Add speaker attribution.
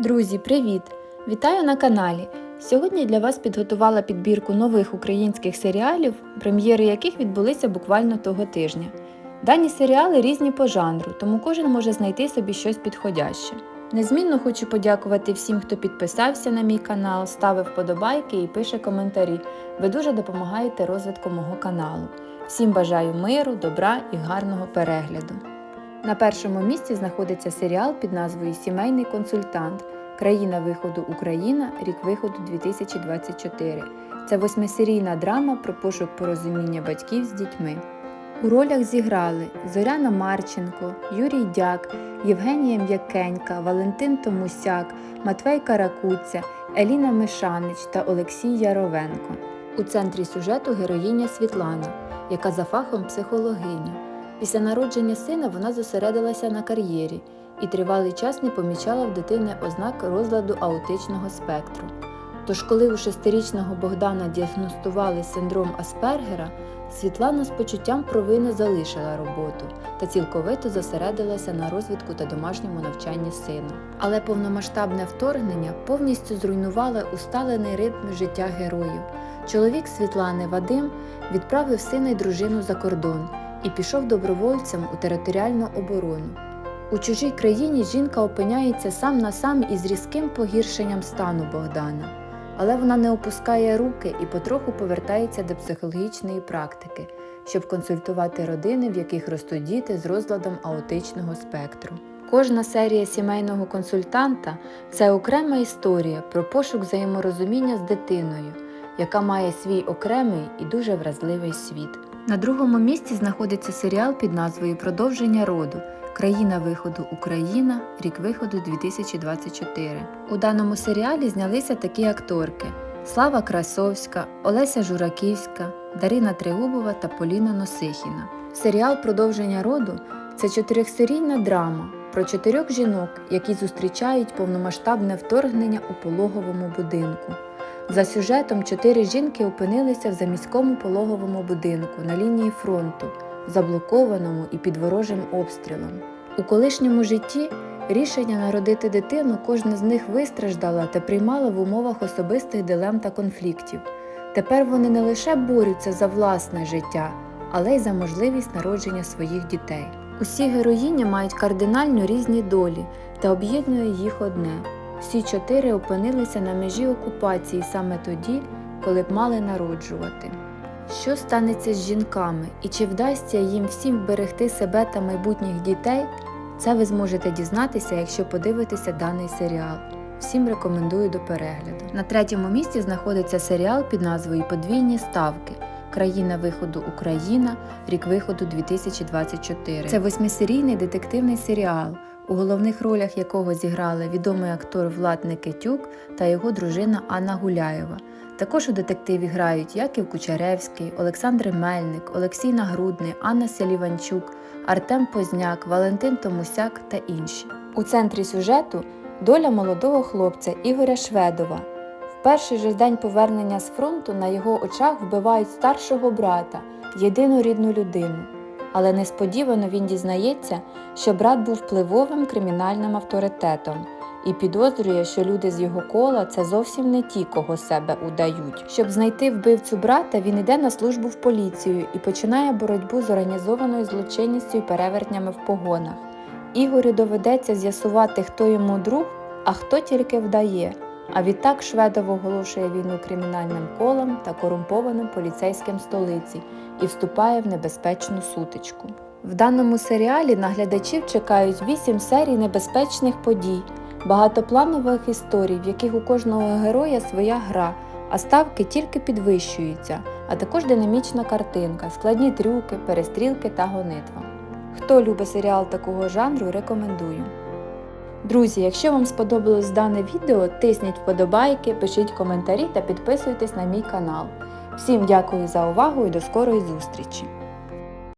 Speaker 1: Друзі, привіт! Вітаю на каналі! Сьогодні для вас підготувала підбірку нових українських серіалів, прем'єри яких відбулися буквально того тижня. Дані серіали різні по жанру, тому кожен може знайти собі щось підходяще. Незмінно хочу подякувати всім, хто підписався на мій канал, ставив вподобайки і пише коментарі. Ви дуже допомагаєте розвитку мого каналу. Всім бажаю миру, добра і гарного перегляду. На першому місці знаходиться серіал під назвою Сімейний консультант. Країна виходу Україна, рік виходу 2024. Це восьмисерійна драма про пошук порозуміння батьків з дітьми. У ролях зіграли Зоряна Марченко, Юрій Дяк, Євгенія М'якенька, Валентин Томусяк, Матвей Каракуця, Еліна Мишанич та Олексій Яровенко. У центрі сюжету героїня Світлана, яка за фахом психологиня. Після народження сина вона зосередилася на кар'єрі і тривалий час не помічала в дитини ознак розладу аутичного спектру. Тож, коли у шестирічного Богдана діагностували синдром Аспергера, Світлана з почуттям провини залишила роботу та цілковито зосередилася на розвитку та домашньому навчанні сина. Але повномасштабне вторгнення повністю зруйнувало усталений ритм життя героїв. Чоловік Світлани Вадим відправив сина й дружину за кордон і пішов добровольцем у територіальну оборону. У чужій країні жінка опиняється сам на сам із різким погіршенням стану Богдана, але вона не опускає руки і потроху повертається до психологічної практики, щоб консультувати родини, в яких ростуть діти з розладом аутичного спектру. Кожна серія сімейного консультанта це окрема історія про пошук взаєморозуміння з дитиною, яка має свій окремий і дуже вразливий світ. На другому місці знаходиться серіал під назвою Продовження роду. Країна виходу Україна, рік виходу 2024. У даному серіалі знялися такі акторки: Слава Красовська, Олеся Жураківська, Дарина Тригубова та Поліна Носихіна. Серіал Продовження роду це чотирьохсерійна драма про чотирьох жінок, які зустрічають повномасштабне вторгнення у пологовому будинку. За сюжетом чотири жінки опинилися в заміському пологовому будинку на лінії фронту, заблокованому і під ворожим обстрілом. У колишньому житті рішення народити дитину кожна з них вистраждала та приймала в умовах особистих дилем та конфліктів. Тепер вони не лише борються за власне життя, але й за можливість народження своїх дітей. Усі героїні мають кардинально різні долі та об'єднує їх одне. Всі чотири опинилися на межі окупації саме тоді, коли б мали народжувати. Що станеться з жінками і чи вдасться їм всім вберегти себе та майбутніх дітей? Це ви зможете дізнатися, якщо подивитеся даний серіал. Всім рекомендую до перегляду. На третьому місці знаходиться серіал під назвою Подвійні ставки. Країна виходу Україна, рік виходу 2024. Це восьмисерійний детективний серіал, у головних ролях якого зіграли відомий актор Влад Никитюк та його дружина Анна Гуляєва. Також у детективі грають Яків Кучеревський, Олександр Мельник, Олексій Нагрудний, Анна Селіванчук, Артем Позняк, Валентин Томусяк та інші. У центрі сюжету доля молодого хлопця Ігоря Шведова. В перший же день повернення з фронту на його очах вбивають старшого брата, єдину рідну людину. Але несподівано він дізнається, що брат був впливовим кримінальним авторитетом і підозрює, що люди з його кола це зовсім не ті, кого себе удають. Щоб знайти вбивцю брата, він йде на службу в поліцію і починає боротьбу з організованою злочинністю і перевертнями в погонах. Ігорю доведеться з'ясувати, хто йому друг, а хто тільки вдає. А відтак Шведов оголошує війну кримінальним колам та корумпованим поліцейським столиці і вступає в небезпечну сутичку. В даному серіалі наглядачів чекають вісім серій небезпечних подій, багатопланових історій, в яких у кожного героя своя гра, а ставки тільки підвищуються, а також динамічна картинка, складні трюки, перестрілки та гонитва. Хто любить серіал такого жанру, рекомендую. Друзі, якщо вам сподобалось дане відео, тисніть вподобайки, пишіть коментарі та підписуйтесь на мій канал. Всім дякую за увагу і до скорої зустрічі!